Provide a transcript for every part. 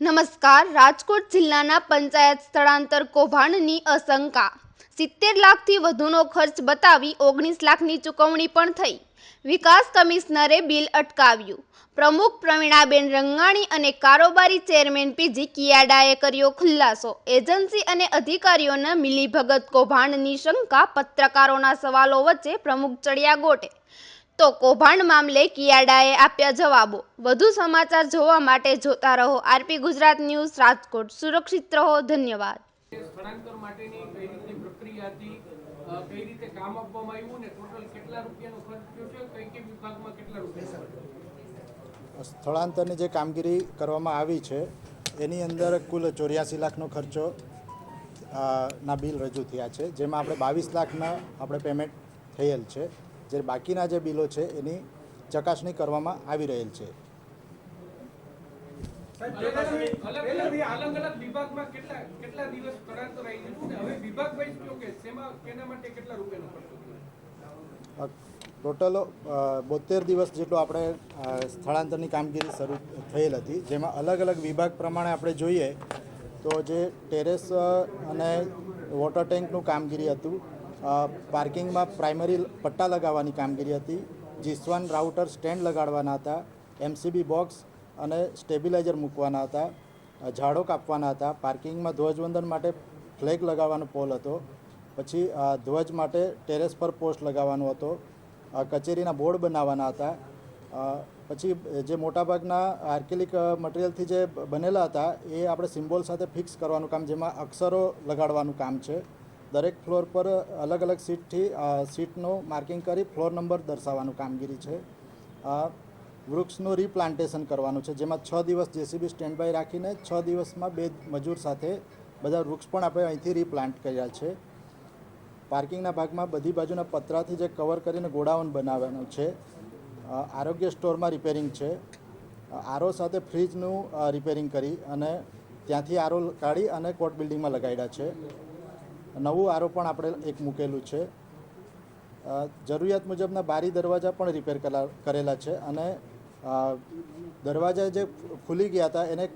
નમસ્કાર રાજકોટ જિલ્લાના પંચાયત સ્થળાંતર કૌભાંડની અશંકા સિત્તેર લાખથી વધુનો ખર્ચ બતાવી ઓગણીસ લાખની ચૂકવણી પણ થઈ વિકાસ કમિશનરે બિલ અટકાવ્યું. પ્રમુખ પ્રવીણાબેન રંગાણી અને કારોબારી ચેરમેન પીજી કિયાડાએ કર્યો ખુલાસો. એજન્સી અને અધિકારીઓના મિલીભગત કૌભાંડની શંકા પત્રકારોના સવાલો વચ્ચે પ્રમુખ ચડિયા ગોટે. તો કૌભાંડ મામલે કિયાડાએ આપ્યા જવાબો. વધુ સમાચાર જોવા માટે જોતા રહો આરપી ગુજરાત ન્યૂઝ રાજકોટ. સુરક્ષિત રહો, ધન્યવાદ. કઈ રીતે કામ આપવામાં આવ્યું ને ટોટલ કેટલા રૂપિયાનો ખર્ચ થયો છે કઈ કઈ વિભાગમાં કેટલા રૂપિયા સ્થળાંતરની જે કામગીરી કરવામાં આવી છે એની અંદર કુલ ચોર્યાસી લાખનો ખર્ચો ના બિલ રજૂ થયા છે. જેમાં આપણે બાવીસ લાખના આપણે પેમેન્ટ થયેલ છે. જે બાકીના જે બિલો છે એની ચકાસણી કરવામાં આવી રહેલ છે. કેટલા ટોટલ બોતેર દિવસ જેટલો આપણે સ્થળાંતરની કામગીરી શરૂ થયેલ હતી. જેમાં અલગ અલગ વિભાગ પ્રમાણે આપણે જોઈએ તો જે ટેરેસ અને વોટર ટેન્કનું કામગીરી હતું પાર્કિંગમાં પ્રાઇમરી પટ્ટા લગાવવાની કામગીરી હતી, જીસવાન રાઉટર સ્ટેન્ડ લગાડવાના હતા એમસીબી બોક્સ અને સ્ટેબિલાઇઝર મૂકવાના હતા ઝાડો કાપવાના હતા, પાર્કિંગમાં ધ્વજવંદન માટે ફ્લેગ લગાવવાનો પોલ હતો, પછી ધ્વજ માટે ટેરેસ પર પોસ્ટ લગાવવાનો હતો કચેરીના બોર્ડ બનાવવાના હતા. પછી જે મોટાભાગના આર્કેલિક મટીરિયલથી જે બનેલા હતા, એ આપણે સિમ્બોલ સાથે ફિક્સ કરવાનું કામ, જેમાં અક્ષરો લગાડવાનું કામ છે. દરેક ફ્લોર પર અલગ અલગ સીટથી સીટનું માર્કિંગ કરી ફ્લોર નંબર દર્શાવવાનું કામગીરી છે. વૃક્ષનું રીપ્લાન્ટેશન કરવાનું છે, જેમાં છ દિવસ જેસીબી સ્ટેન્ડ બાય રાખીને છ દિવસમાં બે મજૂર સાથે બધા વૃક્ષ પણ આપણે અહીંથી રીપ્લાન્ટ કર્યા છે. પાર્કિંગના ભાગમાં બધી બાજુના પતરાથી જે કવર કરીને ગોડાઉન બનાવવાનું છે. આરોગ્ય સ્ટોરમાં રિપેરિંગ છે. આરો સાથે ફ્રીજનું રિપેરિંગ કરી અને ત્યાંથી આરો કાઢી અને કોર્ટ બિલ્ડિંગમાં લગાડ્યા છે. નવું આરો પણ આપણે એક મૂકેલું છે. જરૂરિયાત મુજબના બારી દરવાજા પણ રિપેર કરા- કરેલા છે અને દરવાજા જે ખુલી ગયા હતા એને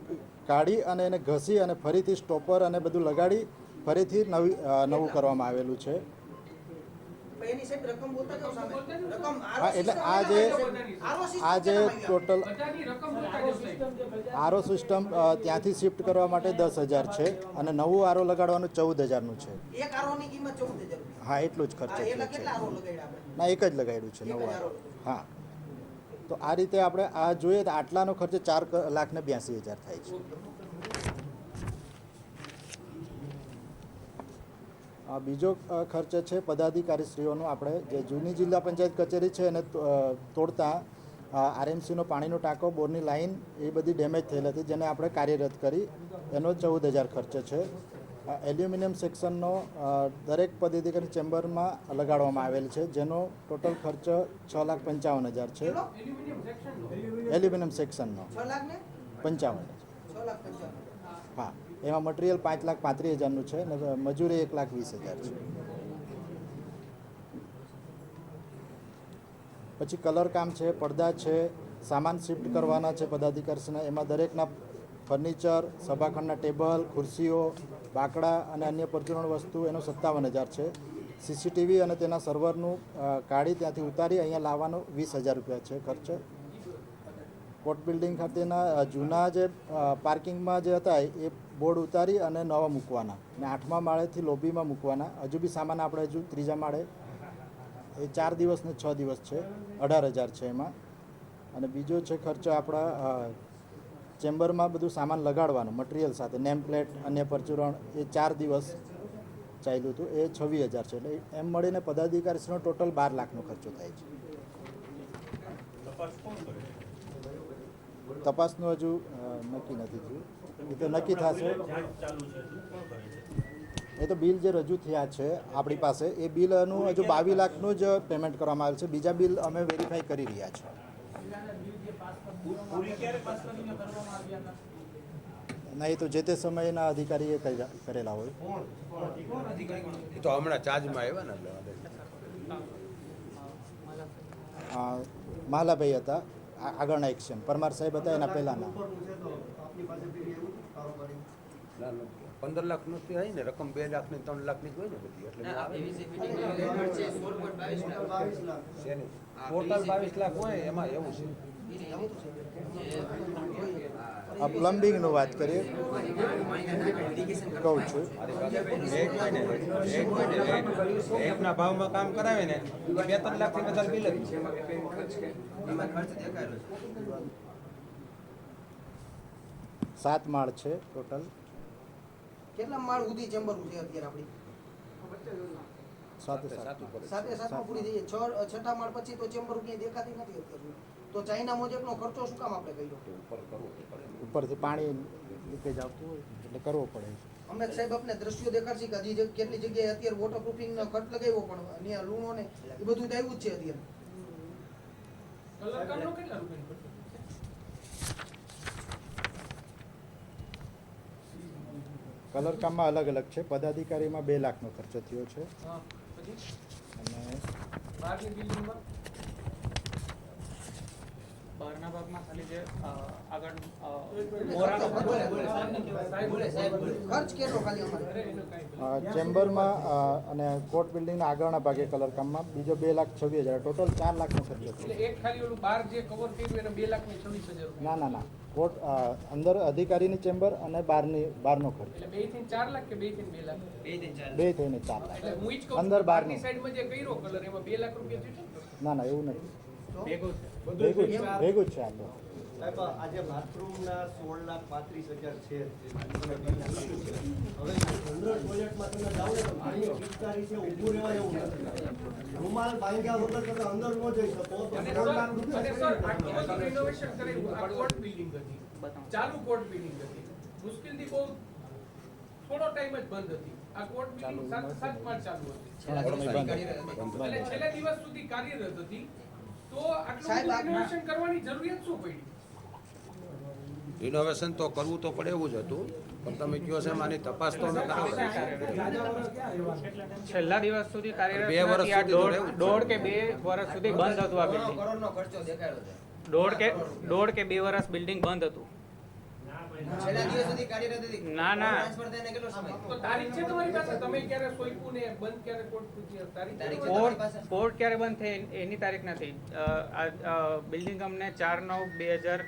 કાઢી અને એને ઘસી અને ફરીથી સ્ટોપર અને બધું લગાડી ફરીથી નવી નવું કરવામાં આવેલું છે. એટલે આ જે આ જે ટોટલ આરો સિસ્ટમ ત્યાંથી શિફ્ટ કરવા માટે દસ હજાર છે અને નવું આરો લગાડવાનું ચૌદ હજારનું છે. હા એટલું જ ખર્ચ છે. ના એક જ લગાડ્યું છે નવું આરો. હા. તો આ રીતે આપણે આ જોઈએ તો આટલાનો ખર્ચ ચાર ક- લાખ ને બ્યાસી હજાર થાય છે. બીજો ખર્ચ છે પદાધિકારીશ્રીઓનો આપણે જે જૂની જિલ્લા પંચાયત કચેરી છે એને તોડતા આરએમસીનો પાણીનો ટાંકો બોરની લાઇન એ બધી ડેમેજ થયેલ હતી જેને આપણે કાર્યરત કરી. એનો ચૌદ હજાર ખર્ચ છે. એલ્યુમિનિયમ સેક્શનનો દરેક પદાધિકારી ચેમ્બરમાં લગાડવામાં આવેલ છે જેનો ટોટલ ખર્ચ છ લાખ પંચાવન હજાર છે. એલ્યુમિનિયમ સેક્શનનો? પંચાવન પંચાવન. હા, એમાં મટીરિયલ પાંચ લાખ પાંત્રીસ હજારનું છે અને મજૂરી એક લાખ વીસ હજાર છે. પછી કલર કામ છે, પડદા છે, સામાન શિફ્ટ કરવાના છે પદાધિકારીશ્રીના, એમાં દરેકના ફર્નિચર સભાખંડના ટેબલ, ખુરશીઓ, બાકડા અને અન્ય પરચુરણ વસ્તુ એનો સત્તાવન હજાર છે. સીસીટીવી અને તેના સર્વરનું કાઢી ત્યાંથી ઉતારી અહીંયા લાવવાનો વીસ હજાર રૂપિયા છે ખર્ચ. કોર્ટ બિલ્ડિંગ ખાતેના જૂના જે પાર્કિંગમાં જે હતા એ બોર્ડ ઉતારી અને નવા મૂકવાના. અને આઠમા માળેથી લોબીમાં મૂકવાના. હજુ બી સામાન આપણે હજુ ત્રીજા માળે. એ ચાર દિવસ ને છ દિવસ છે. અઢાર હજાર છે એમાં. અને બીજો છે ખર્ચો આપણા ચેમ્બરમાં બધું સામાન લગાડવાનું, મટીરિયલ સાથે. નેમ પ્લેટ, અન્ય પરચુરણ, એ ચાર દિવસ ચાલ્યું હતું. એ છવ્વીસ હજાર છે. એટલે એમ મળીને પદાધિકારીશ્રીનો ટોટલ બાર લાખનો ખર્ચો થાય છે. તપાસનું હજુ નક્કી નથી થયું. એ તો નક્કી થશે. એ તો બિલ જે રજૂ થયા છે આપણી પાસે એ બિલનું હજુ બાવીસ લાખનું જ પેમેન્ટ કરવામાં આવેલ છે. બીજા બિલ અમે વેરીફાઈ કરી રહ્યા છીએ ના એ તો જે તે સમયના અધિકારીએ કરેલા હોય. એ તો હમણાં ચાર્જમાં આવ્યા ને માલાભાઈ હતા. આગળના એક્શન પરમાર સાહેબ હતા એના પહેલાંના. પંદર લાખનું હોય ને રકમ બે લાખની ત્રણ લાખની જ હોય ને બધી એટલે ના, આ આવે. PVC fitting ની કિંમત છે 16.22 લાખ. ટોટલ બાવીસ લાખ હોય એમાં એવું છે આ પ્લમ્બિંગનું વાત કરીએ. કહું છું. એકના ભાવમાં કામ કરાવે ને બે ત્રણ લાખથી વધારે બિલ જ છે. એમાં ખર્ચ દેખાયેલો છે સાત માળ છે ટોટલ. કેટલા માળ સુધી ચેમ્બર છે અત્યારે આપણી? સાથે સાથે સાત સાતમાં પૂરી થઈ જાય. છ છઠ્ઠા માળ પછી તો ચેમ્બર ક્યાંય દેખાતી નથી અત્યારે. તો ચાઇના મુજબનો ખર્ચો શું કામ આપણે કર્યો? ઉપર કરવો પડે ઉપરથી પાણી લીકેજ આવતું હોય એટલે કરવો પડે. અમે સાહેબ આપને દ્રશ્યો દેખાડશે કે હજી કેટલી જગ્યાએ અત્યારે વોટરપ્રૂફિંગ નો ખર્ચ લગાવ્યો પણ અહીંયા લૂણો ને એ બધું તો આવ્યું જ છે અત્યારે. કલર કામનો કેટલા રૂપિયાનો ખર્ચો? કલર કામમાં અલગ અલગ છે. પદાધિકારીમાં બે લાખનો ખર્ચો થયો છે. હા, પછી? અને બહારની ભાગમાં ખાલી જે આગળ. ખર્ચ કેટલો ખાલી ચેમ્બરમાં અને કોર્ટ બિલ્ડિંગના આગળના ભાગે કલર કામમાં બીજો બે લાખ છવ્વીસ હજાર. ટોટલ ચાર લાખનો ખર્ચો એટલે એક ખાલી ઓલું બાર જે કવર કર્યું એને બે લાખની છવ્વીસ હજાર ના ના ના. કોર્ટ અંદર અધિકારીની ચેમ્બર અને બહારની બહારનો ખર્ચ. એટલે બેથી ચાર લાખ કે બેથી બે લાખ? બે થઈને ચાર લાખ. એટલે હું ઈ અંદર બારની બહારની સાઈડમાં જે કર્યો કલર એમાં બે લાખ રૂપિયા થયું ના? ના એવું નથી. ભેગું જ છે આ સાહેબ આજે બાથરૂમના સોળ લાખ પાંત્રીસ હજાર છે. તમે બિલ નાખ્યું છે. હવે ટોયલેટમાં તમે જાઓ તો પાણી પિચકારી છે ઊભું રહેવાય એવું નથી. રૂમાલ બાંધ્યા વગર તમે અંદર ન જઈ શકો. તો અને લાખ રૂપિયા અને સર આટલું બધું renovation કરાવ્યું. આ કોર્ટ બિલ્ડિંગ હતી. બતાવો. ચાલુ કોર્ટ બિલ્ડિંગ હતી. મુશ્કેલથી બહુ થોડો ટાઈમ જ બંધ હતી. આ કોર્ટ બિલ્ડિંગ સાત ચાલુ હતી. એટલે છેલ્લા દિવસ સુધી કાર્યરત હતી. તો આટલું સાહેબ, બધું આ- renovation કરવાની જરૂરિયાત શું પડી? રિનોવેશન તો કરવું તો પડે એવું જ હતું પણ તમે કહો છો માની તપાસ તો છેલ્લા દિવસ સુધી કાર્યરત બે વર્ષ નથી. આ સુધી તો દોઢ કે બે વર્ષ સુધી બંધ હતું આ બિલ્ડિંગ દોઢ કે દોઢ કે બે વર્ષ બિલ્ડિંગ બંધ હતું. છેલ્લા દિવસ સુધી કાર્યરત હતી. ના, ના. ટ્રાન્સફર થઈને કેટલો સમય? તો તારીખ છે તમારી પાસે? તમે ક્યારે સોંપ્યું ને બંધ ક્યારે કોર્ટ પૂછી? તારીખ તારીખ છે? છે. તમારી કોર્ટ કોર્ટ ક્યારે બંધ થઈ? એની તારીખ નથી. આ બિલ્ડિંગ અમને ચાર નવ બે હજાર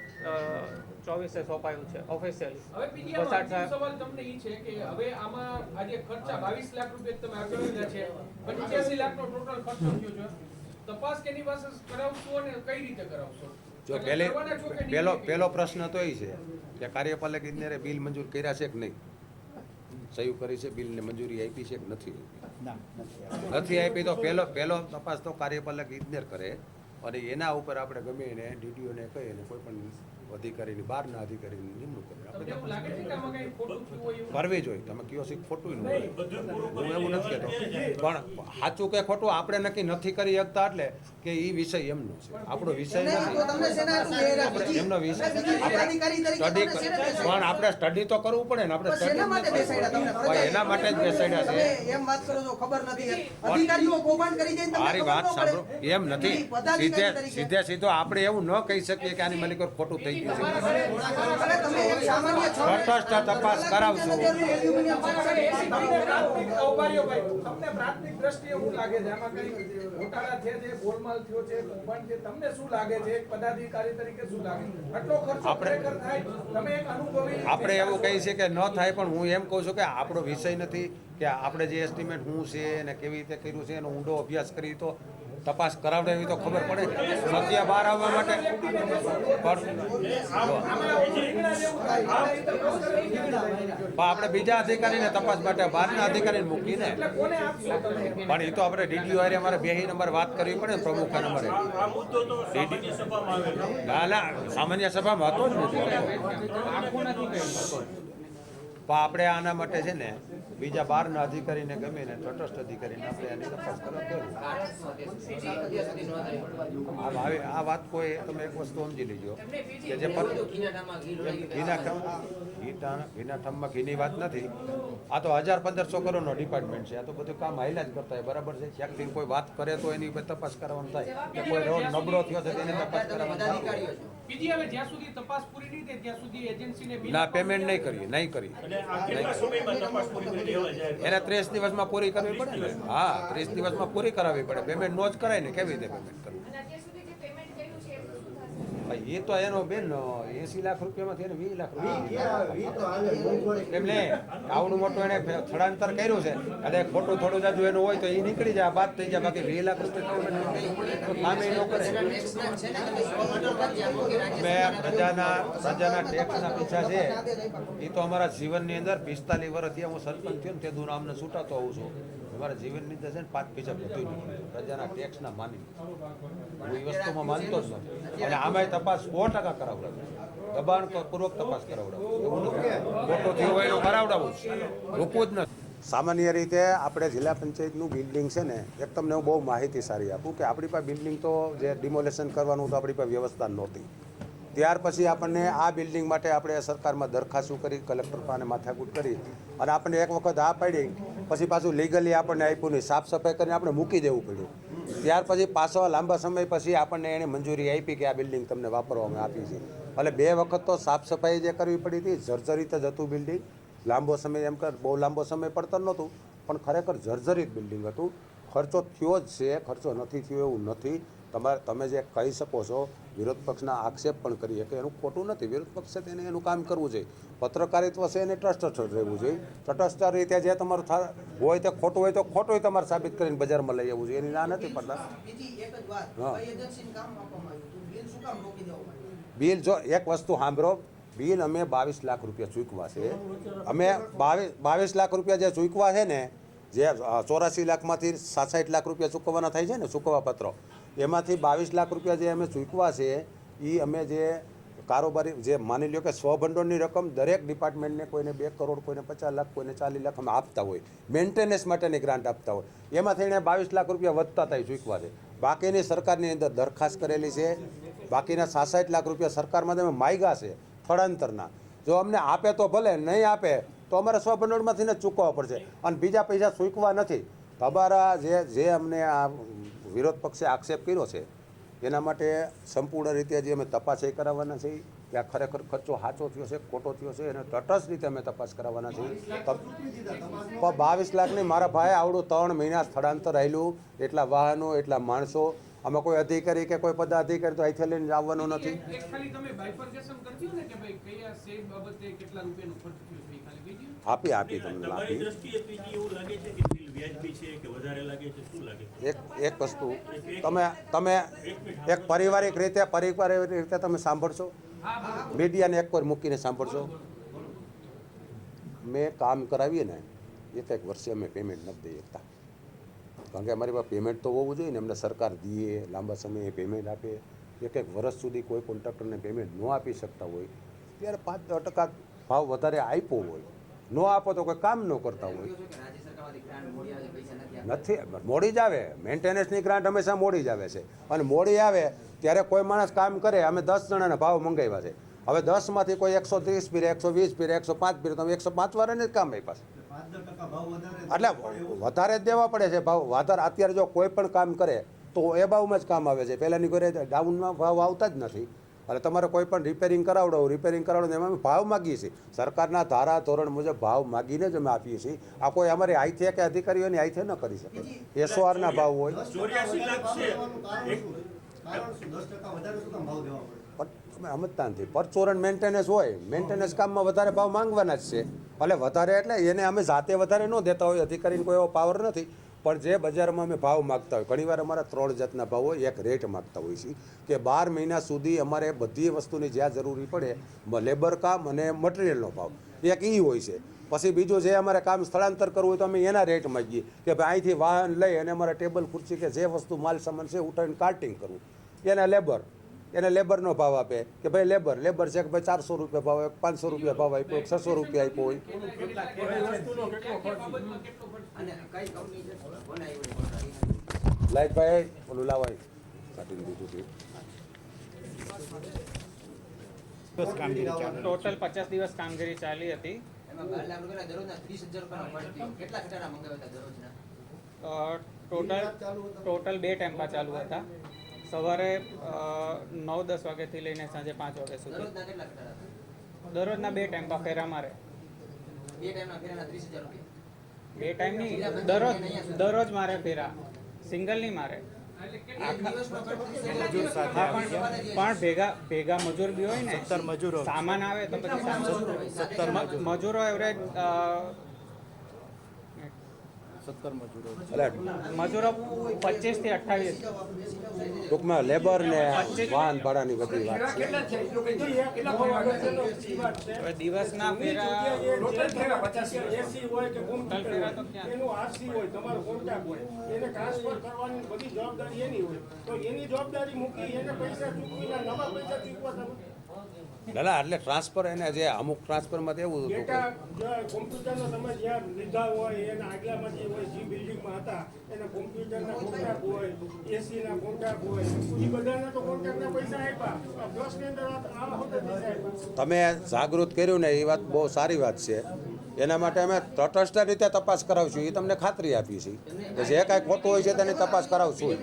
ચોવીસે સોંપાયું છે ઓફિશિયલી હવે. સવાલ તમને ઈ છે કે હવે આમાં આજે ખર્ચા બાવીસ લાખ રૂપિયા તમે આગળ લીધા છે. પંચ્યાસી લાખ નો ટોટલ ખર્ચો થયો છે. તપાસ કેની પાસે કરાવશો અને કઈ રીતે કરાવશો? જો પહેલે? પહેલો પહેલો પ્રશ્ન તો એ છે કે કાર્યપાલક ઇજનેરે બિલ મંજૂર કર્યા છે કે નહીં સહી કરી છે બિલને મંજૂરી આપી છે કે નથી નથી આપી તો પહેલો પહેલો તપાસ તો કાર્યપાલક ઇજનેર કરે અને એના ઉપર આપણે ગમે એને ડીડીઓને કહીએ કોઈ પણ અધિકારીની બહારના અધિકારીની નિમણૂક કરવી જોઈએ. તમે કયો છે ખોટું હું એવું નથી કહેતો પણ સાચું કે ખોટું આપણે નક્કી નથી કરી શકતા એટલે કે એ વિષય એમનો છે. આપણો વિષય નથી. એમનો વિષય સ્ટડી? પણ આપણે સ્ટડી તો કરવું પડે ને. આપણે સ્ટડી એના માટે જ બેસાડ્યા છે. એમ વાત કરો છો ખબર નથી. અધિકારીઓ કૌભાંડ કરી જાય મારી વાત સાંભળો. એમ નથી. સીધે સીધે સીધો આપણે એવું ન કહી શકીએ કે આની માલિકો ખોટું થઈ છે છ તટસ્થ તપાસ કરાવશું. તમને પ્રાથમિક દ્રષ્ટિએ શું લાગે છે? આમાં કઈ ઘોટાળા થયા છે ગોલમાલ થયો છે કૌભાંડ છે? તમને શું લાગે છે? એક પદાધિકારી તરીકે શું લાગે? આટલો ખર્ચો આપણે- ખરેખર થાય? તમે એક અનુભવી આપણે એવું કહીએ છીએ કે ન થાય પણ હું એમ કહું છું કે આપણો વિષય નથી કે આપણે જે એસ્ટિમેટ શું છે અને કેવી રીતે કર્યું છે એનો ઊંડો અભ્યાસ કરી તો તપાસ કરાવડાવી તો ખબર પડે સત્ય બહાર આવવા માટે. પણ પણ આપણે બીજા અધિકારીને તપાસ માટે, બહારના અધિકારીને મૂકીને. પણ એ તો આપણે ડીડીઓ હારે અમારે બેહી નંબર વાત કરવી પડે પ્રમુખ નંબરે. ના ના, સામાન્ય સભામાં હતો જ નથી. પણ આપણે આના માટે છે ને બીજા બહારના અધિકારીને ગમે ને તટસ્થ અધિકારીને આપણે એની તપાસ કરવા હવે આ વાત કોઈ તમે એક વસ્તુ સમજી લેજો કે જે પર- ઘીના ઠમ ઘીના ઘીના ઠમમાં ઘીની વાત નથી. આ તો હજાર પંદરસો કરોડનો ડિપાર્ટમેન્ટ છે. આ તો બધું કામ હાઈલા જ કરતા હોય. બરાબર છે? ક્યાંકથી કોઈ વાત કરે તો એની ઉપર તપાસ કરવાનું થાય. કોઈ રોડ નબળો થયો છે તેની તપાસ કરવાનું બીજી હવે જ્યાં સુધી તપાસ પૂરી નહીં થાય ત્યાં સુધી એજન્સીને ના પેમેન્ટ નહીં કરીએ નહીં કરી એને ત્રીસ દિવસમાં પૂરી કરવી પડે ને? હા ત્રીસ દિવસમાં પૂરી કરાવવી પડે. પેમેન્ટ નો જ કરાય ને કેવી રીતે પેમેન્ટ કરવું? એ તો એનો બેન એસી લાખ રૂપિયામાંથી એને વીસ લાખ રૂપિયા. એમને આવડું મોટું એને સ્થળાંતર કર્યું છે. અને ખોટું થોડું જાજુ એનું હોય તો એ નીકળી જાય બાદ થઈ જાય બાકી વીસ લાખ રૂપિયા તો કામ ન કરે અમે પ્રજાના પ્રજાના ટેક્સના પૈસા છે. એ તો અમારા જીવનની અંદર પિસ્તાલીસ વર્ષથી હું સરપંચ થયો ને તે દૂર અમને છૂટાતો આવું છું. અમારા જીવનની અંદર છે ને પાંચ પૈસા બધું નહીં પ્રજાના ટેક્સના માની હું એ વસ્તુમાં માનતો જ નથી. અને આમાંય તપાસ સો ટકા કરાવડાવું. દબાણ પૂર્વક તપાસ કરાવડાવું. મોટો થયો હોય એનો કરાવડાવું રોકવું જ નથી. સામાન્ય રીતે આપણે જિલ્લા પંચાયતનું બિલ્ડિંગ છે ને, એક તમને હું બહુ માહિતી સારી આપું કે આપણી પાસે બિલ્ડિંગ તો જે ડિમોલેશન કરવાનું તો આપણી પાસે વ્યવસ્થા નહોતી. ત્યાર પછી આપણને આ બિલ્ડિંગ માટે આપણે સરકારમાં દરખાસ્ત કરી, કલેક્ટર પાસે માથાકૂટ કરી અને આપણને એક વખત આ પાડી પછી પાછું લીગલી આપણને આપ્યું નહીં. સાફ સફાઈ કરીને આપણે મૂકી દેવું પડ્યું. ત્યાર પછી પાછો લાંબા સમય પછી આપણને એણે મંજૂરી આપી કે આ બિલ્ડિંગ તમને વાપરવામાં આપી છે. એટલે બે વખત તો સાફ સફાઈ જે કરવી પડી હતી, જર્જરિત જ હતું બિલ્ડિંગ લાંબો સમય એમ કર, બહુ લાંબો સમય પડતર નહોતું, પણ ખરેખર જર્જરિત બિલ્ડિંગ હતું. ખર્ચો થયો જ છે, ખર્ચો નથી થયો એવું નથી. તમારે તમે જે કહી શકો છો, વિરોધ પક્ષના આક્ષેપ પણ કરીએ કે એનું ખોટું નથી. વિરોધ પક્ષે તેને એનું કામ કરવું જોઈએ. પત્રકારિત્વ છે એને ટ્રસ્ટ રહેવું જોઈએ. તટસ્થ રીતે જે તમારું હોય તે ખોટું હોય તો ખોટું તમારે સાબિત કરીને બજારમાં લઈ આવવું જોઈએ. એની ના નથી પડતા બિલ જો એક વસ્તુ સાંભળો, બિલ અમે બાવીસ લાખ રૂપિયા ચૂકવા છે. અમે બાવીસ બાવીસ લાખ રૂપિયા જે ચૂકવા છે ને, જે ચોરાસી લાખમાંથી સાસઠ લાખ રૂપિયા ચૂકવવાના થાય છે ને ચૂકવવા પત્રો એમાંથી બાવીસ લાખ રૂપિયા જે અમે ચૂકવા છે એ અમે જે કારોબારી, જે માની લ્યો કે સ્વભંડોળની રકમ દરેક ડિપાર્ટમેન્ટને કોઈને બે કરોડ, કોઈને પચાસ લાખ, કોઈને ચાલીસ લાખ અમે આપતા હોય. મેન્ટેનન્સ માટેની ગ્રાન્ટ આપતા હોય. એમાંથી એણે બાવીસ લાખ રૂપિયા વધતા થાય ચૂકવા છે. બાકીની સરકારની અંદર દરખાસ્ત કરેલી છે. બાકીના સાસઠ લાખ રૂપિયા સરકારમાં તમે માગ્યા છે, સ્થળાંતરના. જો અમને આપે તો ભલે, નહીં આપે, તો અમારે સ્વભંડોળમાંથી જ ચૂકવવા પડશે. અને બીજા પૈસા ચૂકવા નથી. તમારા જે જે અમને આ વિરોધ પક્ષે આક્ષેપ કર્યો છે, એના માટે સંપૂર્ણ રીતે જે અમે તપાસ એ કરાવવાના છીએ, કે આ ખરેખર ખર્ચો સાચો થયો છે, ખોટો થયો છે, એને તટસ્થ રીતે અમે તપાસ કરાવવાના છીએ. બાવીસ લાખની મારા ભાઈ આવડું ત્રણ મહિના સ્થળાંતર આવેલું એટલા વાહનો, એટલા માણસો અમે કોઈ અધિકારી કે કોઈ પદાધિકારી તો અહીંથી લઈને આવવાનો નથી. એક ખાલી તમે બાયફર્ગેશન કરજો ને કે ભાઈ કયા સેબ બાબતે કેટલા રૂપિયાનો ખર્ચ થયો છે એ ખાલી કહેજો આપી આપી તમને આપી. દ્રષ્ટિએ પીજી એવું લાગે છે કે બિલ વ્યાજબી છે કે વધારે લાગે છે? શું લાગે છે? એક એક વસ્તુ. તમે તમે એક પારિવારિક રીતે પારિવારિક રીતે તમે સાંભળશો? મીડિયાને એક વાર મૂકીને સાંભળશો. મેં કામ કરાવીએ ને એક એક વર્ષે અમે પેમેન્ટ નથી દઈ શકતા કારણ કે અમારી પાસે પેમેન્ટ તો હોવું જોઈએ ને એમને સરકાર દીએ લાંબા સમયે પેમેન્ટ આપે. એક એક વર્ષ સુધી કોઈ કોન્ટ્રાક્ટરને પેમેન્ટ ન આપી શકતા હોય. ત્યારે પાંચ ટકા ભાવ વધારે આપ્યો હોય. ન આપો તો કોઈ કામ ન કરતા હોય. નથી મોડી જ આવે. મેન્ટેનન્સની ગ્રાન્ટ હંમેશા મોડી જ આવે છે. અને મોડી આવે ત્યારે કોઈ માણસ કામ કરે, અમે દસ જણાના ભાવ મંગાવ્યા છે. હવે દસમાંથી કોઈ એકસો ત્રીસ પીરે એકસો વીસ પીરે એકસો પાંચ પીરે તમે એકસો પાંચ વાળાને જ કામ આપ્યા છે. એટલે વધારે જ દેવા પડે છે ભાવ. વધારે અત્યારે જો કોઈ પણ કામ કરે તો એ ભાવમાં જ કામ આવે છે. પહેલાંની ઘરે ડાઉનમાં ભાવ આવતા જ નથી. એટલે તમારે કોઈ પણ રિપેરિંગ કરાવડો રિપેરિંગ કરાવડો એમાં અમે ભાવ માગીએ છીએ. સરકારના ધારા ધોરણ મુજબ ભાવ માગીને જ અમે આપીએ છીએ. આ કોઈ અમારી આઈથે કે અધિકારીઓની આઈથે ન કરી શકે. એસઓઆરના ભાવ હોય. અમે સમજતા નથી પરચોરણ મેન્ટેનન્સ હોય. મેન્ટેનન્સ કામમાં વધારે ભાવ માંગવાના જ છે. એટલે વધારે એટલે એને અમે જાતે વધારે ન દેતા હોય, અધિકારીને કોઈ એવો પાવર નથી. પણ જે બજારમાં અમે ભાવ માગતા હોય, ઘણીવાર અમારા ત્રણ જાતના ભાવ હોય. એક રેટ માગતા હોય છે કે બાર મહિના સુધી અમારે બધી વસ્તુની જ્યાં જરૂરી પડે લેબર કામ અને મટીરિયલનો ભાવ. એક એ હોય છે. પછી બીજું જે અમારે કામ સ્થળાંતર કરવું હોય તો અમે એના રેટ માગીએ. કે ભાઈ અહીંથી વાહન લઈ અને અમારે ટેબલ ખુરશી કે જે વસ્તુ માલ સામાન છે ઉઠાવીને કાર્ટિંગ કરવું. એના લેબર એને લેબરનો ભાવ આપે કે ભાઈ લેબર લેબર છે કે ભાઈ ચારસો રૂપિયા ભાવ હોય પાંચસો રૂપિયા ભાવ આપ્યો છસો રૂપિયા આપ્યો હોય. અને કઈ કંપની છે હોય લાઈક ભાઈ ઓલું લાવાય. કાઢીને દીધું હતું ટોટલ પચાસ દિવસ કામગીરી ચાલી હતી. ટોટલ ટોટલ બે ટેમ્પા ચાલુ હતા. સવારે નવ દસ વાગ્યાથી લઈને સાંજે પાંચ વાગ્યા સુધી. દરરોજના બે ટાઈમ ફેરા મારે. બે ટાઈમ નહીં દરરોજ દરરોજ મારે ફેરા. સિંગલ નહીં મારે. પણ ભેગા ભેગા મજૂર બી હોય ને સત્તર મજૂરો. સામાન આવે તો પછી સત્તર મજૂર. મજૂરો? એવરેજ સત્તર મજૂરો એટલે મજૂરો પચીસથી અઠ્ઠાવીસ. ટૂંકમાં લેબર ને વાહન ભાડાની બધી વાત છે. દિવસના ફેરા ટોટલ ફેરા પચાસ એસી હોય કે ટોટલ ફેરા તો ક્યાં? એનું આરસી હોય તમારો કોન્ટ્રાક્ટ હોય. એને ટ્રાન્સફર કરવાની બધી જવાબદારી એની હોય. તો એની જવાબદારી મૂકી એને પૈસા ચૂકવીને નવા પૈસા ચૂકવા ના એટલે ટ્રાન્સફર એને જે અમુક ટ્રાન્સફરમાં તો એવું હતું તમે જ્યાં લીધા હોય એના આગલામાં જે હોય જે બિલ્ડિંગમાં હતા એના કોમ્પ્યુટરના કોન્ટ્રાક્ટ હોય એસીના કોન્ટ્રાક્ટ હોય એ બધાના તો કોન્ટ્રાક્ટના પૈસા આપ્યા. પ્લસની અંદર આ વખતે તમે જાગૃત કર્યું ને એ વાત બહુ સારી વાત છે. એના માટે અમે તટસ્થ રીતે તપાસ કરાવશું એ તમને ખાતરી આપી છે કે જે કાંઈ ખોટું હોય છે તેની તપાસ કરાવશું.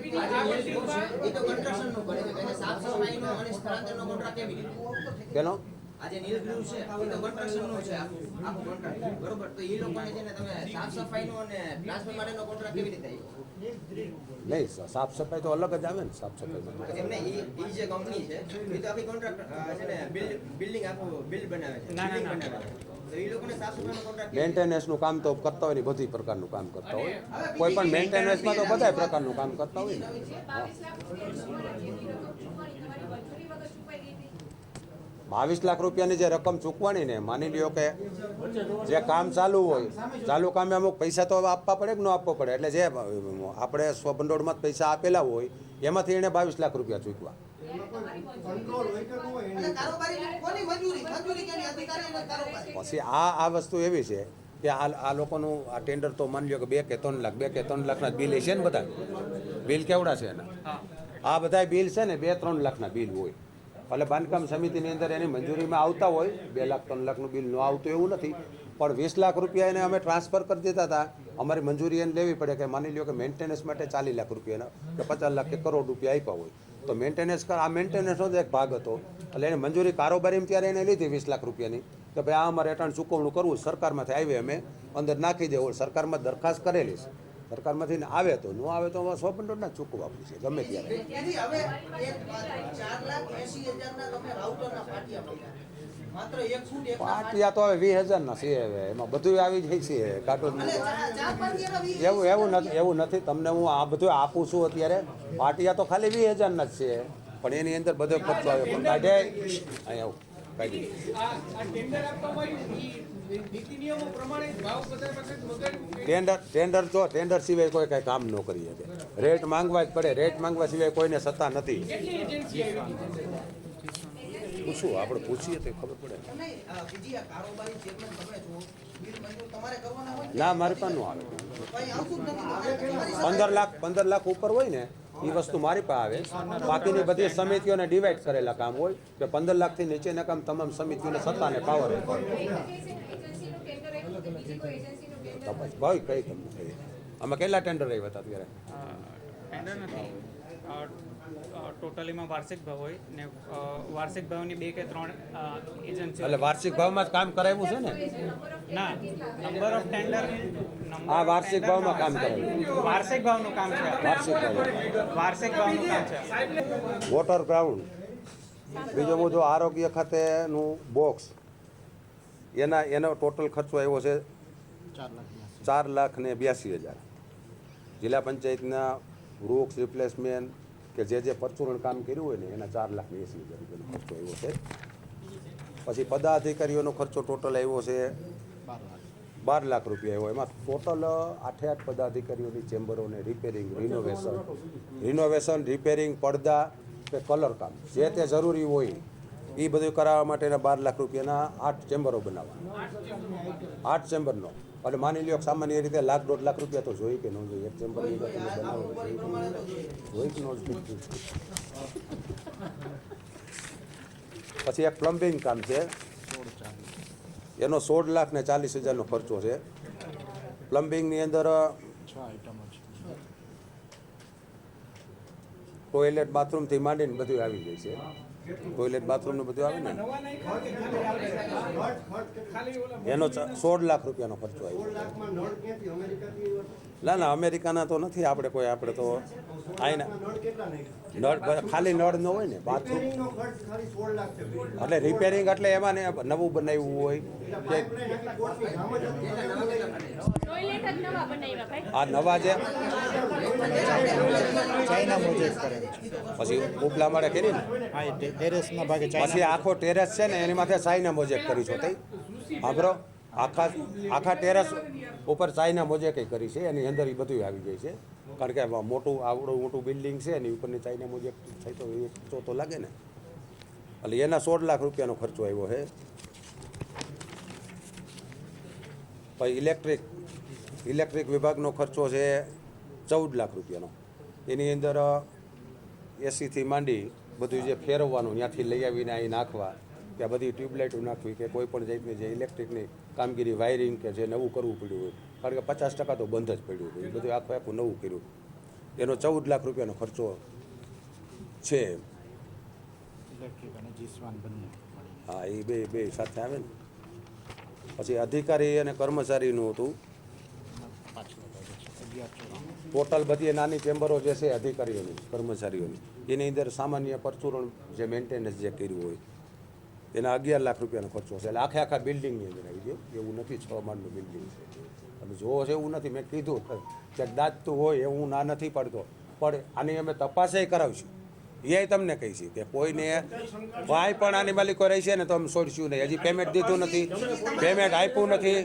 એ તો કન્સ્ટ્રક્શનનો કરે છે. એને સાફ સફાઈનો અને સ્થળાંતરનો કોન્ટ્રાક્ટ કેવી રીતે કેનો આ જે નીલબ્લુ છે. એ તો કન્સ્ટ્રક્શનનો છે. આખું આખું કોન્ટ્રાક્ટ બરોબર? તો એ લોકોને છે ને તમે સાફ સફાઈનો અને ટ્રાન્સફર માટેનો કોન્ટ્રાક્ટ કેવી રીતે આવ્યો નહીં સાફ સફાઈ તો અલગ જ આવે ને સાફ સફાઈમાં. એમને એ એ જે કંપની છે એ તો આખી કોન્ટ્રાક્ટ છે ને બિલ્ડ બિલ્ડિંગ આખું બિલ્ડ બનાવે છે ના, ના, building ના. બનાવે છે. તો એ લોકોને સાફ સફાઈનો કોન્ટ્રાક્ટ મેન્ટેનન્સનું કામ તો કરતા હોય ને બધી પ્રકારનું કામ કરતા હોય. કોઈ પણ મેન્ટેનન્સમાં તો બધા પ્રકારનું કામ કરતા હોય ને હા. બાવીસ લાખ રૂપિયાની જે રકમ ચૂકવાની ને માની લ્યો કે જે કામ ચાલુ હોય ચાલુ કામે અમુક પૈસા તો આપવા પડે કે ન આપવા પડે? એટલે જે આપણે સ્વભંડોળમાં પૈસા આપેલા હોય એમાંથી એણે બાવીસ લાખ રૂપિયા ચૂકવા પછી આ આ વસ્તુ એવી છે કે આ આ લોકોનું આ ટેન્ડર તો માની લ્યો કે બે કે ત્રણ લાખ બે કે ત્રણ લાખના બિલ છે ને બધા? બિલ કેવડા છે એના? આ બધા બિલ છે ને બે ત્રણ લાખના બિલ હોય. એટલે બાંધકામ સમિતિની અંદર એની મંજૂરીમાં આવતા હોય, બે લાખ, ત્રણ લાખનું બિલ ન આવતું એવું નથી. પણ વીસ લાખ રૂપિયા એને અમે ટ્રાન્સફર કરી દેતા હતા. અમારી મંજૂરી એને લેવી પડે કે માની લ્યો કે મેન્ટેનન્સ માટે ચાલીસ લાખ રૂપિયાના કે પચાસ લાખ કે કરોડ રૂપિયા આપ્યા હોય. તો મેન્ટેનન્સ આ મેન્ટેનન્સનો જ એક ભાગ હતો. એટલે એને મંજૂરી કારોબારીમાં ત્યારે એને લીધી વીસ લાખ રૂપિયાની. કે ભાઈ આ અમારે અટાણ ચૂકવણું કરવું સરકારમાંથી આવી અમે. અંદર નાખી દેવું. સરકારમાં દરખાસ્ત કરેલી છે. સરકારમાંથી ને આવે તો ન આવે તો સ્વપંડોળ ના ચૂકવવા પડશે ગમે ત્યારે. પાટિયા પડ્યા. માત્ર એક ફૂટ એક પાટિયા. તો હવે વીસ હજારના છે હવે એમાં બધું આવી જાય છે કાર્ટૂન. એવું એવું નથી એવું નથી તમને હું આ બધું આપું છું અત્યારે. પાટિયા તો ખાલી વીસ હજારના જ છે પણ એની અંદર બધો ખર્ચો આવે પણ કાઢે આવું કાઢી. ટેન્ડર ટેન્ડર તો જો ટેન્ડર સિવાય કોઈ કાંઈ કામ ન કરી શકે રેટ માંગવા જ પડે. રેટ માંગવા સિવાય કોઈને સત્તા નથી. પૂછું આપણે પૂછીએ તો ખબર પડે. હોય ના મારી પાસે ન આવે. પંદર લાખ પંદર લાખ ઉપર હોય ને એ વસ્તુ મારી પાસે આવે. બાકીની બધી સમિતિઓને ડિવાઈડ કરેલા કામ હોય. કે પંદર લાખથી નીચેના કામ તમામ સમિતિઓને સત્તાને પાવર તપાસ ભાઈ કઈ તમને કહીએ. અમે કેટલા ટેન્ડર આવ્યા હતા અત્યારે? ટેન્ડર નથી. ટોટલીમાં વાર્ષિક ભાવ હોય ને વાર્ષિક ભાવની બે કે ત્રણ એજન્સી એટલે વાર્ષિક ભાવમાં જ કામ કરાવ્યું છે ને? ના નંબર ઓફ ટેન્ડર આ વાર્ષિક ભાવમાં કામ કરાવ્યું. વાર્ષિક ભાવનું કામ છે. વાર્ષિક ભાવ. વાર્ષિક ભાવનું કામ છે. વોટર ગ્રાઉન્ડ બીજો બધું આરોગ્ય ખાતેનું બોક્સ એના એનો ટોટલ ખર્ચો આવ્યો છે ચાર લાખ ને બ્યાસી હજાર. જિલ્લા પંચાયતના વૃક્ષ રિપ્લેસમેન્ટ કે જે જે પરચુરણ કામ કર્યું હોય ને એના ચાર લાખ ને એંસી હજાર રૂપિયાનો ખર્ચો આવ્યો છે. પછી પદાધિકારીઓનો ખર્ચો ટોટલ આવ્યો છે બાર લાખ રૂપિયા આવ્યો. એમાં ટોટલ આઠે આઠ પદાધિકારીઓની ચેમ્બરોને રિપેરિંગ રિનોવેશન રિનોવેશન રિપેરિંગ પડદા કે કલર કામ. જે તે જરૂરી હોય એ બધું કરાવવા માટેના બાર લાખ રૂપિયાના આઠ ચેમ્બરો બનાવવા આઠ ચેમ્બરનો. એટલે માની લ્યો સામાન્ય રીતે લાખ દોઢ લાખ રૂપિયા તો જોઈએ કે ન જોઈએ એક ચેમ્બરની જોઈ જોઈએ કે ન જોઈએ? પછી એક પ્લમ્બિંગ કામ છે. એનો સોળ લાખ ને ચાલીસ હજારનો ખર્ચો છે. પ્લમ્બિંગની અંદર ટોયલેટ, બાથરૂમથી માંડીને બધું આવી જાય છે. ટોયલેટ બાથરૂમનું બધું આવે ને એનો સોળ લાખ રૂપિયાનો ખર્ચો આવ્યો ના ના અમેરિકાના તો નથી આપણે કોઈ આપણે તો આઈના. નળ ખાલી નળ ન હોય ને બાથરૂમ. રિપેરિંગનો ખર્ચ ખાલી સોળ લાખ છે એટલે રિપેરિંગ એટલે એમાં ને નવું બનાવ્યું હોય. કે આ નવા જે ચાઇના મોજેક કરે છે. પછી ઉપલા માળે કરી ને? ટેરેસના ભાગે પછી આખો ટેરેસ છે ને એની માથે ચાઇના મોજેક કરી છો તઈ? આંભરો આખા આખા ટેરેસ ઉપર ચાઇના કંઈ કરી છે એની અંદર એ બધું આવી જાય છે. કારણ કે મોટું આવડું મોટું બિલ્ડિંગ છે એની ઉપરની ચાઇના મોજે થાય તો એ ખર્ચો તો લાગે ને. એટલે એના સોળ લાખ રૂપિયાનો ખર્ચો આવ્યો છે. પછી ઇલેક્ટ્રિક ઇલેક્ટ્રિક વિભાગનો ખર્ચો છે ચૌદ લાખ રૂપિયાનો. એની અંદર એસીથી માંડી બધું જે ફેરવવાનું, ત્યાંથી લઈ આવીને અહીં નાખવા કે બધી ટ્યુબલાઇટો નાખવી કે કોઈ પણ જાતની જે ઇલેક્ટ્રિકની કામગીરી વાયરિંગ કે જે નવું કરવું પડ્યું હોય. કારણ કે પચાસ ટકા તો બંધ જ પડ્યું હોય. એ બધું આખું આખું નવું કર્યું. એનો ચૌદ લાખ રૂપિયાનો ખર્ચો છે. હા એ બે બે સાથે આવે ને. પછી અધિકારી અને કર્મચારીનું હતું. ટોટલ બધી નાની ચેમ્બરો જે છે અધિકારીઓની કર્મચારીઓની. એની અંદર સામાન્ય પરચુરણ જે મેન્ટેનન્સ જે કર્યું હોય એના અગિયાર લાખ રૂપિયાનો ખર્ચો છે એટલે આખે આખા બિલ્ડિંગની અંદર આવી ગયો. એવું નથી, છ માળનું બિલ્ડિંગ છે. તમે જોવો છે, એવું નથી. મેં કીધું કે દાંતતું હોય, એવું ના નથી પડતો. પણ આની અમે તપાસે કરાવશું. એ તમને કહી છે કે કોઈને ભાઈ પણ આની માલિકો રહી છે ને તો અમે છોડશું નહીં. હજી પેમેન્ટ દીધું નથી પેમેન્ટ આપ્યું નથી.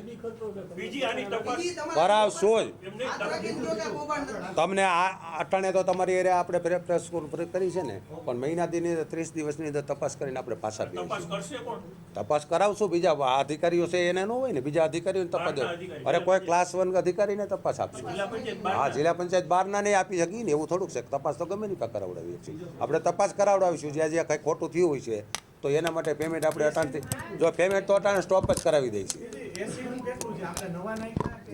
કરાવશું જ. તમને આ અટાણે તો તમારી એરે આપણે પ્રે- પ્રેસ કરી છે ને, પણ મહિના દીની ત્રીસ દિવસની અંદર તપાસ કરીને આપણે પાછા કોણ તપાસ કરાવશું. બીજા અધિકારીઓ છે એને ન હોય ને, બીજા અધિકારીઓને તપાસ અરે કોઈ ક્લાસ વન અધિકારીને તપાસ આપશું. હા જિલ્લા પંચાયત બહારના નહીં આપી શકી ને, એવું થોડુંક છે. તપાસ તો ગમે નહીં કરાવડાવીએ છીએ. આપણે તપાસ કરાવડાવીશું જ્યાં જ્યાં કંઈ ખોટું થયું હોય છે, તો એના માટે પેમેન્ટ આપણે અટાણથી જો પેમેન્ટ તો અટાણે સ્ટોપ જ કરાવી દઈશું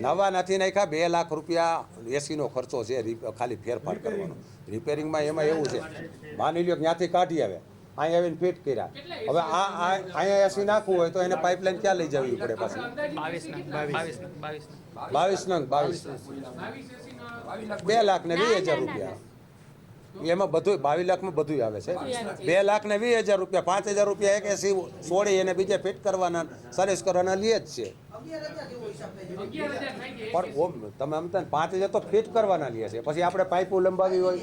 નવા નથી નાખ્યા, બે લાખ રૂપિયા એસીનો ખર્ચો છે ખાલી ફેરફાર કરવાનો. રિપેરિંગમાં એમાં એવું છે, માની લ્યો ત્યાંથી કાઢી આવે? અહીંયા આવીને ફિટ કર્યા. હવે આ અહીંયા એસી નાખવું હોય તો એને પાઇપલાઇન ક્યાં લઈ જવી પડે પાછી? બાવીસ નંગ, બાવીસ બે લાખ ને વીસ હજાર રૂપિયા. એમાં બધું બાવીસ લાખમાં બધું આવે છે. બે લાખ. ને વીસ હજાર રૂપિયા પાંચ હજાર રૂપિયા એક એસી છોડી એને બીજે ફિટ કરવાના સર્વિસ કરવાના લે જ છે. પણ ઓમ તમે આમ તને પાંચ હજાર તો ફિટ કરવાના લે છે. પછી આપણે પાઇપો લંબાવી હોય.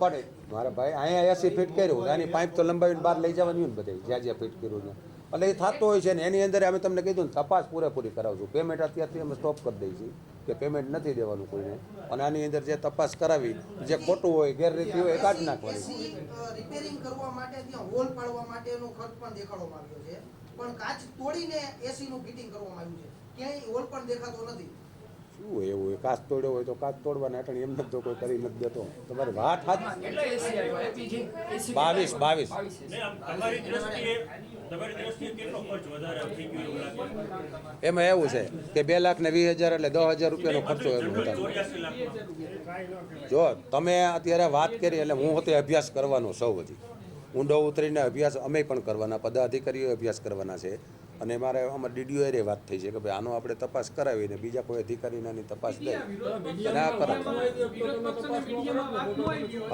પડે મારા ભાઈ અહીંયા એસી ફિટ કર્યું એની પાઇપ તો લંબાવીને બહાર લઈ જવાની ને બધે જ્યાં જ્યાં ફિટ કર્યું છે એટલે એ થતો હોય છે ને એની અંદર અમે તમને કીધું ને તપાસ પૂરેપૂરી કરાવશું. પેમેન્ટ અત્યારથી અમે સ્ટોપ કરી દઈએ છીએ કે પેમેન્ટ નથી દેવાનું કોઈને. અને આની અંદર જે તપાસ કરાવી જે ખોટું હોય ગેરરીતિ હોય એ કાઢી નાખવાની. રિપેરિંગ કરવા માટે ત્યાં હોલ પાડવા માટેનો ખર્ચ પણ દેખાડવામાં આવ્યો છે. પણ કાચ તોડીને એસી ફિટિંગ કરવામાં આવ્યું છે. ક્યાંય હોલ પણ દેખાતો નથી. શું એવું? હોય કાચ તોડ્યો હોય તો કાચ તોડવાના હેઠળ એમ નથી તો કોઈ કરી નથી દેતો. તમારે વાત હાથ બાવીસ બાવીસ. એમાં એવું છે કે બે લાખ ને વીસ હજાર એટલે દસ હજાર રૂપિયાનો ખર્ચો જો તમે અત્યારે વાત કરી એટલે હું હોતે અભ્યાસ કરવાનો સૌ હજી ઊંડો ઉતરીને અભ્યાસ અમે પણ કરવાના પદાધિકારીઓ અભ્યાસ કરવાના છે. અને મારે અમારે ડીડીઓ એ વાત થઈ છે કે ભાઈ આનો આપણે તપાસ કરાવીને બીજા કોઈ અધિકારીને આની તપાસ દે અને આ કરાવતા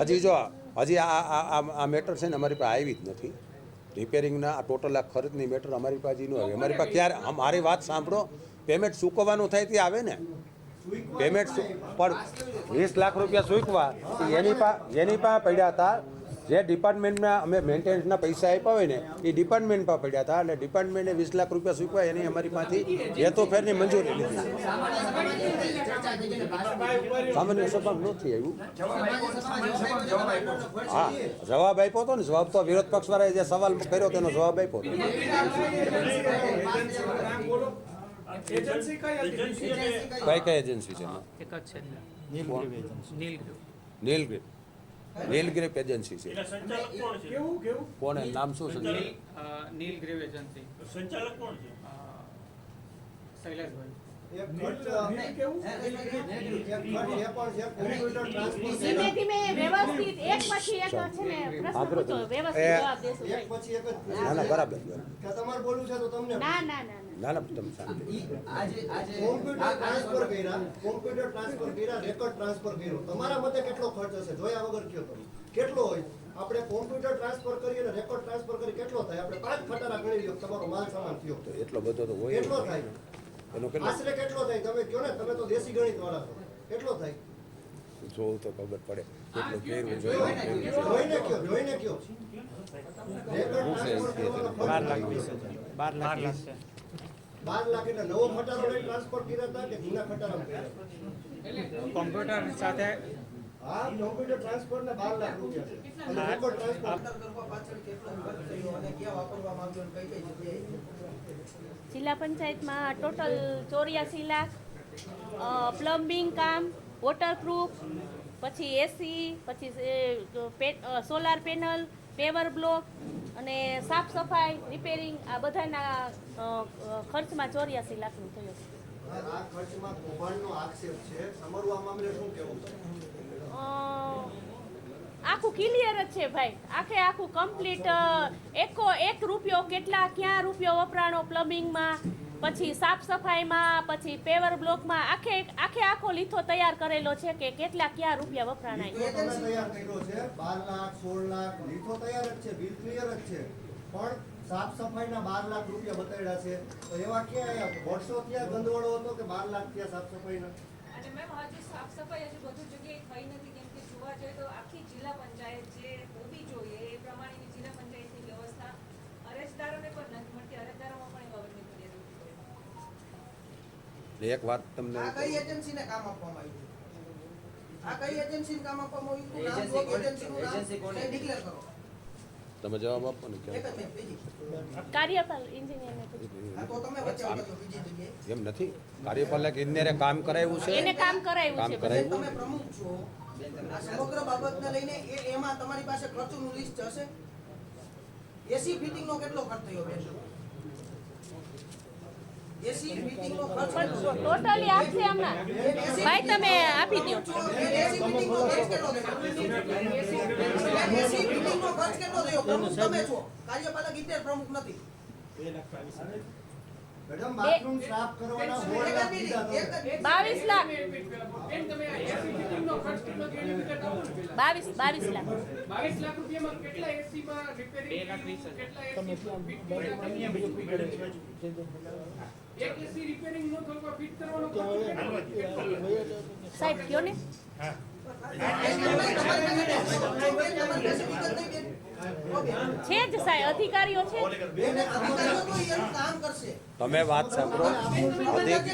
હજી જો હજી આ- આ મેટર છે ને અમારી પાસે આવી જ નથી. રિપેરિંગના આ ટોટલ આ ખર્ચની મેટર અમારી પાસે ન આવી અમારી પાસે ક્યારે આ મારી વાત સાંભળો. પેમેન્ટ ચૂકવવાનું થાય તે આવે ને. પેમેન્ટ પણ વીસ લાખ રૂપિયા ચૂકવા એની પા જેની પા પડ્યા હતા. જે ડિપાર્ટમેન્ટમાં અમે મેન્ટેનન્સના પૈસા આપ્યા હોય ને એ ડિપાર્ટમેન્ટમાં પડ્યા હતા અને ડિપાર્ટમેન્ટે વીસ લાખ રૂપિયા ચૂકવાય એની અમારી પાસેથી હેતુ ફેરની મંજૂરી લીધી. સામાન્ય સભામાં નથી આવ્યું હા જવાબ આપ્યો હતો ને જવાબ તો વિરોધ પક્ષવાળાએ જે સવાલ કર્યો તેનો જવાબ આપ્યો હતો. એજન્સી કઈ કઈ એજન્સી છે એક જ છે ગ્રેપ એજન્સી છે. એના સંચાલક કોણ છે? કેવું કેવું? કોને નામ શું છે? નીલ ગ્રેપ એજન્સી સંચાલક કોણ છે? શૈલેષભાઈ. બરાબર. તમારે બોલવું છે તો તમને ના ના ના. ના ના તમે કોમ્પ્યુટર ટ્રાન્સફર કર્યા કોમ્પ્યુટર ટ્રાન્સફર કર્યા રેકોર્ડ ટ્રાન્સફર કર્યો. તમારા મતે કેટલો ખર્ચ હશે? જોયા વગર કયો તમે? કેટલો હોય? આપણે કોમ્પ્યુટર ટ્રાન્સફર કરીએ અને રેકોર્ડ ટ્રાન્સફર કરી કેટલો થાય? આપણે પાંચ ખટારા ગણી લો તમારો માલ સામાન થયો. તો એટલો બધો તો હોય કેટલો થાય? એનો કેટલો? આશરે કેટલો થાય? તમે કહો ને તમે તો દેશી ગણિત વાળા છો. કેટલો થાય? જોવું તો ખબર પડે. કેટલું કેવું જોઈએ જોઈને કયો જોઈને કયો બાર લાખ બાર બાર લાખ. બાર લાખ એટલે નવો ખટારો લઈને ટ્રાન્સફર કર્યા હતા કે જૂના ખટારામાં કોમ્પ્યુટર સાથે હા કોમ્પ્યુટર ટ્રાન્સફર ને બાર લાખ રૂપિયા છે. અને રેકોર્ડ ટ્રાન્સફર કરવા પાછળ કેટલો ખર્ચ થયો અને ક્યાં વાપરવામાં આવ્યો કઈ કઈ જગ્યાએ? જિલ્લા પંચાયતમાં ટોટલ ચોર્યાસી લાખ પ્લમ્બિંગ કામ વોટરપ્રૂફ પછી એસી પછી સોલાર પેનલ પેવર બ્લોક અને સાફ સફાઈ રિપેરિંગ આ બધાના ખર્ચમાં ચોર્યાસી લાખનું થયું. આ ખર્ચમાં કૌભાંડનો આક્ષેપ છે. સમરવા મામલે શું કહેવું? છે આખું ક્લિયર જ છે ભાઈ. આખે આખું કમ્પ્લીટ એકો એક રૂપિયો કેટલા ક્યાં રૂપિયો વપરાણો પ્લમ્બિંગમાં પછી સાફ સફાઈમાં પછી પેવર બ્લોકમાં આખે આખે આખો લીથો તૈયાર કરેલો છે કે કેટલા ક્યાં રૂપિયા વપરાણાય? લીથો તૈયાર કર્યો છે બાર લાખ સોળ લાખ લીથો તૈયાર જ છે બિલ ક્લિયર જ છે. પણ સાફ સફાઈના બાર લાખ રૂપિયા બતાડ્યા છે. તો એવા ક્યાં વર્ષો ક્યાં ગંદવાડો હતો કે બાર લાખ ક્યાં સાફ સફાઈના? અને મેમ હજી સાફ સફાઈ હજી બધું જગ્યાએ થઈ નથી. કેમ કે જોવા જઈએ તો આખી જિલ્લા પંચાયત જે હોવી જોઈએ એ પ્રમાણેની જિલ્લા પંચાયતની વ્યવસ્થા અરજદારોને પણ નથી મળતી અરજદારોમાં પણ એ બાબતની ફરિયાદ ઉઠી છે એટલે એક વાત તમને આ કઈ એજન્સીને કામ આપવામાં આવ્યું આ કઈ એજન્સીને કામ આપવામાં આવ્યું નામ કોને? એજન્સીનું એજન્સી કોને? કરો. તમે જવાબ આપો ને કાર્યપાલ એમ નથી. કાર્યપાલક ઇજનેરે કામ કરાવ્યું છે? એને કામ કરાવ્યું છે કરાવ્યું? તમે પ્રમુખ છો આ સમગ્ર બાબતને લઈને એ એમાં તમારી પાસે ખર્ચનું લિસ્ટ હશે? એસી ફિટિંગનો કેટલો ખર્ચ થયો બેન એસી ફિટિંગનો ખર્ચ પણ કેટલો? ટોટલી આપશે હમણાં ભાઈ તમે આપી દો. બાવીસ લાખ. બાવીસ બાવીસ લાખ બાવીસ? એક એસી રિપેરિંગ નો થવા ફિટ કરવાનો સાહેબ કયો ને? તમારી પાસે વિગત નહીં બેન? ઓ બેન. છે જ સાહેબ અધિકારીઓ છે બેન, અધિકારીઓ તો એનું કામ કરશે તમે વાત સાંભળો અધિક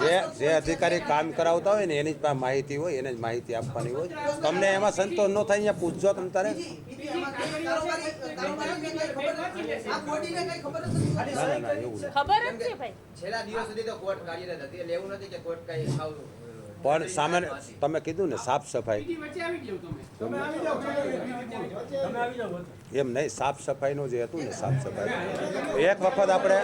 જે જે અધિકારી કામ કરાવતા હોય ને એની જ માહિતી હોય એને જ માહિતી આપવાની હોય તમને એમાં સંતોષ ન થાય અહીંયા પૂછજો તમે તારે ખબર નથી. આ બોડીને કઈ ખબર જ છે ભાઈ છેલ્લા દિવસ સુધી તો કોર્ટ કાર્યરત હતી એટલે એવું નથી કે કોર્ટ કઈ સાવ પણ સામે તમે કીધું ને સાફ સફાઈ. બીજી વચ્ચે આવી જાવ તમે. તમે આવી જાઓ તમે આવી જાઓ એમ નહીં સાફ સફાઈનું જે હતું ને સાફ સફાઈ. એક વખત આપણે